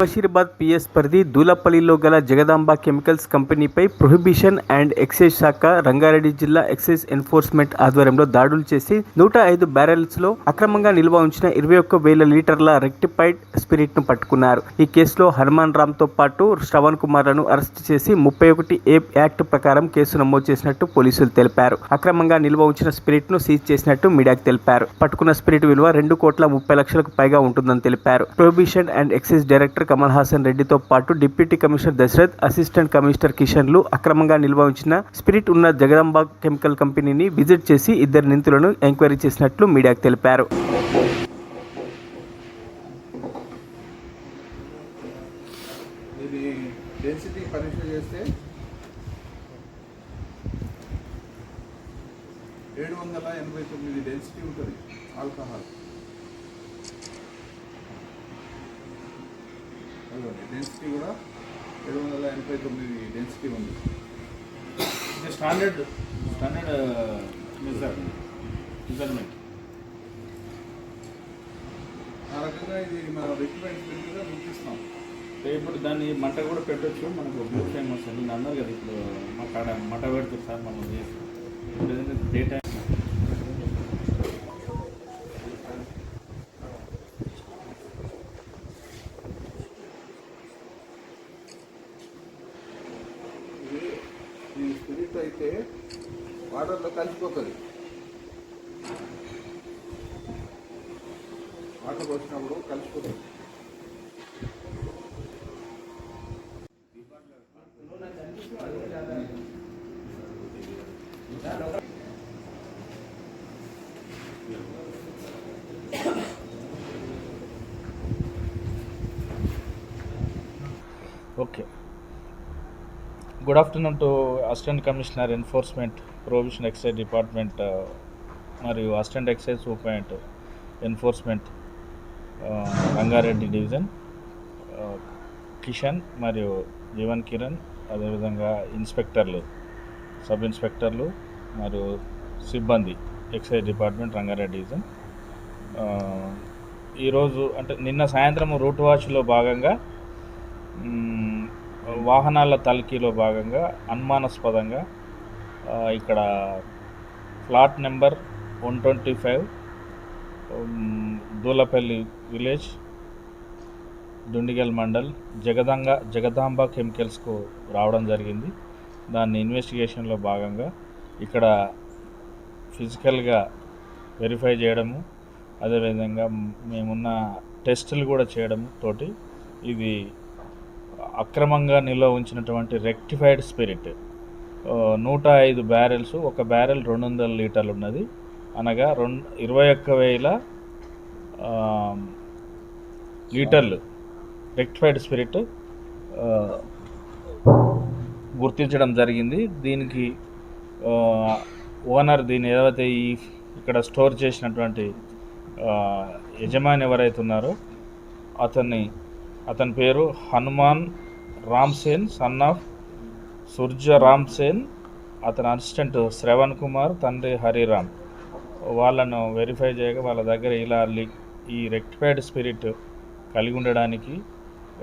Basheerabad PS పరిధి దూలపల్లిలో గల జగదాంబ కెమికల్స్ కంపెనీపై ప్రొహిబిషన్ అండ్ ఎక్సైజ్ శాఖ రంగారెడ్డి జిల్లా ఎక్సైజ్ ఎన్ఫోర్స్మెంట్ ఆధ్వర్యంలో దాడులు చేసి నూట ఐదు బ్యారెల్స్లో అక్రమంగా నిల్వ ఉంచిన ఇరవై ఒక్క వేల లీటర్ల రెక్టిఫైడ్ స్పిరిట్ను పట్టుకున్నారు. ఈ కేసులో హనుమాన్ రామ్తో పాటు శ్రవణ్ కుమార్లను అరెస్ట్ చేసి ముప్పై ఒకటి ఏ యాక్ట్ ప్రకారం కేసు నమోదు చేసినట్టు పోలీసులు తెలిపారు. అక్రమంగా నిల్వ ఉంచిన స్పిరిట్ను సీజ్ చేసినట్టు మీడియాకు తెలిపారు. పట్టుకున్న స్పిరిట్ విలువ రెండు కోట్ల ముప్పై లక్షలకు పైగా ఉంటుందని తెలిపారు. Prohibition and excise director Kamal Hasan రెడ్డితో పాటు deputy commissioner Dasharath assistant commissioner కిషన్లు అక్రమంగా నిల్వ ఉంచిన స్పిరిట్ ఉన్న జగదాంబ కెమికల్ కంపెనీని విజిట్ చేసి ఇద్దరు నిందితులను ఎంక్వైరీ చేసినట్లు మీడియాకు తెలిపారు. ఏడు వందల ఎనభై తొమ్మిది డెన్సిటీ ఉంటుంది ఆల్కహాల్. డెన్సిటీ కూడా ఏడు వందల ఎనభై తొమ్మిది డెన్సిటీ ఉంది. ఇది స్టాండర్డ్ స్టాండర్డ్ మెజర్ మెజర్మెంట్ ఆ రకంగా ఇది మనం రిక్వైర్మెంట్ స్పిరిట్గా గుర్తిస్తాం. ఇప్పుడు దాన్ని మంట కూడా పెట్టొచ్చు. మనకు బ్లూ ఫ్లేమ్ వస్తుంది నేను అన్నారు కదా ఇప్పుడు మా కాడ మంట పెడుతుంది సార్ మనం చేసి ఇప్పుడు డే టైం అయితే వాటర్లో కలిసిపోతుంది వాటర్ పోసినప్పుడు కలిసిపోతుంది okay good afternoon to assistant commissioner enforcement provision excise department మరియు assistant excise superintendent enforcement Rangareddy division Kishan uh, మరియు జీవన్ కిరణ్ అదేవిధంగా ఇన్స్పెక్టర్లు సబ్ ఇన్స్పెక్టర్లు మరియు సిబ్బంది excise department Rangareddy division uh, ఈరోజు అంటే నిన్న సాయంత్రం రూట్ వాచ్లో భాగంగా వాహనాల తనిఖీలో భాగంగా అనుమానాస్పదంగా ఇక్కడ flat number one twenty five Dulapally village Dundigal mandal జగదంగ Jagadamba కెమికల్స్కు రావడం జరిగింది. దాన్ని ఇన్వెస్టిగేషన్లో భాగంగా ఇక్కడ ఫిజికల్గా వెరిఫై చేయడము అదేవిధంగా మేమున్న టెస్టులు కూడా చేయడం తోటి ఇది అక్రమంగా నిల్వ ఉంచినటువంటి రెక్టిఫైడ్ స్పిరిట్. నూట ఐదు బ్యారెల్స్ ఒక బ్యారెల్ రెండు వందల లీటర్లు ఉన్నది. అనగా రెండు ఇరవై ఒక్క వేల లీటర్లు రెక్టిఫైడ్ స్పిరిట్ గుర్తించడం జరిగింది. దీనికి ఓనర్ దీన్ని ఏదైతే ఈ ఇక్కడ స్టోర్ చేసినటువంటి యజమాని ఎవరైతే ఉన్నారో అతన్ని అతని పేరు హనుమాన్ రామ్సేన్ సన్ ఆఫ్ సూర్య రామ్సేన్ అతని అసిస్టెంట్ శ్రవణ్ కుమార్ తండ్రి హరిరామ్. వాళ్ళను వెరిఫై చేయగా వాళ్ళ దగ్గర ఇలా లి- ఈ రెక్టిఫైడ్ స్పిరిట్ కలిగి ఉండడానికి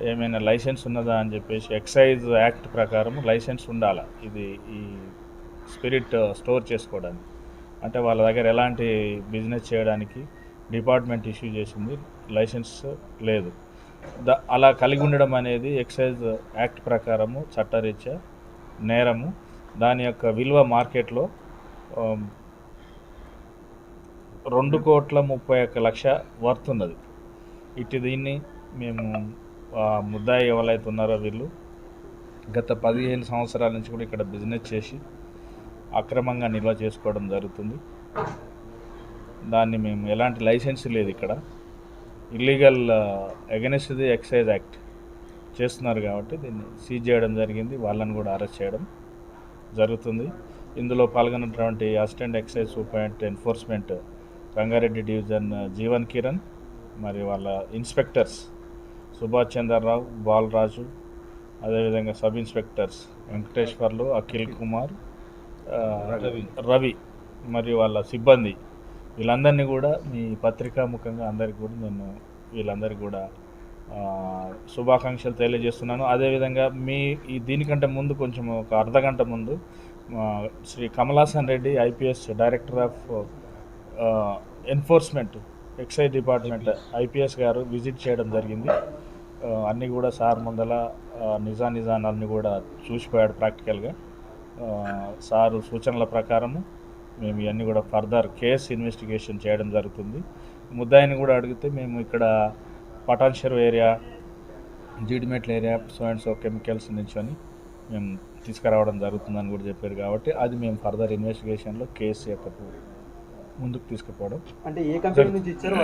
ఏమైనా లైసెన్స్ ఉన్నదా అని చెప్పేసి ఎక్సైజ్ యాక్ట్ ప్రకారం లైసెన్స్ ఉండాలి. ఇది ఈ స్పిరిట్ స్టోర్ చేసుకోవడానికి. అంటే వాళ్ళ దగ్గర ఎలాంటి బిజినెస్ చేయడానికి డిపార్ట్మెంట్ ఇష్యూ చేసింది లైసెన్స్ లేదు. అలా కలిగి ఉండడం అనేది ఎక్సైజ్ యాక్ట్ ప్రకారము చట్టరీత్యా నేరము. దాని యొక్క విలువ మార్కెట్లో రెండు కోట్ల ముప్పై ఒక్క లక్ష వర్త్ ఉన్నది. ఇటు దీన్ని మేము ముద్దాయి ఎవరైతే ఉన్నారో వీళ్ళు గత పదిహేను సంవత్సరాల నుంచి కూడా ఇక్కడ బిజినెస్ చేసి అక్రమంగా నిల్వ చేసుకోవడం జరుగుతుంది. దాన్ని మేము ఎలాంటి లైసెన్స్ లేదు ఇక్కడ. Illegal against the excise act చేస్తున్నారు కాబట్టి దీన్ని సీజ్ చేయడం జరిగింది. వాళ్ళని కూడా అరెస్ట్ చేయడం జరుగుతుంది. ఇందులో పాల్గొన్నటువంటి assistant excise superintendent enforcement Rangareddy division Jeevan Kiran మరి వాళ్ళ ఇన్స్పెక్టర్స్ సుభాష్ చంద్రరావు బాలరాజు అదేవిధంగా సబ్ ఇన్స్పెక్టర్స్ వెంకటేశ్వర్లు అఖిల్ కుమార్ ఆ, రవి. మరియు వాళ్ళ సిబ్బంది వీళ్ళందరినీ కూడా మీ పత్రికా ముఖంగా అందరికి కూడా నేను వీళ్ళందరికీ కూడా శుభాకాంక్షలు తెలియజేస్తున్నాను. అదేవిధంగా మీ ఈ దీనికంటే ముందు కొంచెం ఒక అర్ధ గంట ముందు Shri Kamalasan Reddy IPS director of enforcement excise department IPS గారు విజిట్ చేయడం జరిగింది. అన్నీ కూడా సార్ ముందల ఆ, నిజా నిజానాన్ని కూడా చూసిపోయాడు ప్రాక్టికల్గా. సారు సూచనల ప్రకారము మేము ఇవన్నీ కూడా ఫర్దర్ కేస్ ఇన్వెస్టిగేషన్ చేయడం జరుగుతుంది. ముద్దాయిని కూడా అడిగితే మేము ఇక్కడ Patancheru area Jeedimetla area so and so chemicals నుంచి అని మేము తీసుకురావడం జరుగుతుందని కూడా చెప్పారు కాబట్టి అది మేము ఫర్దర్ ఇన్వెస్టిగేషన్లో కేసు యొక్క ముందుకు తీసుకుపోవడం అంటే ఏ కంపెనీ నుంచి ఇచ్చారో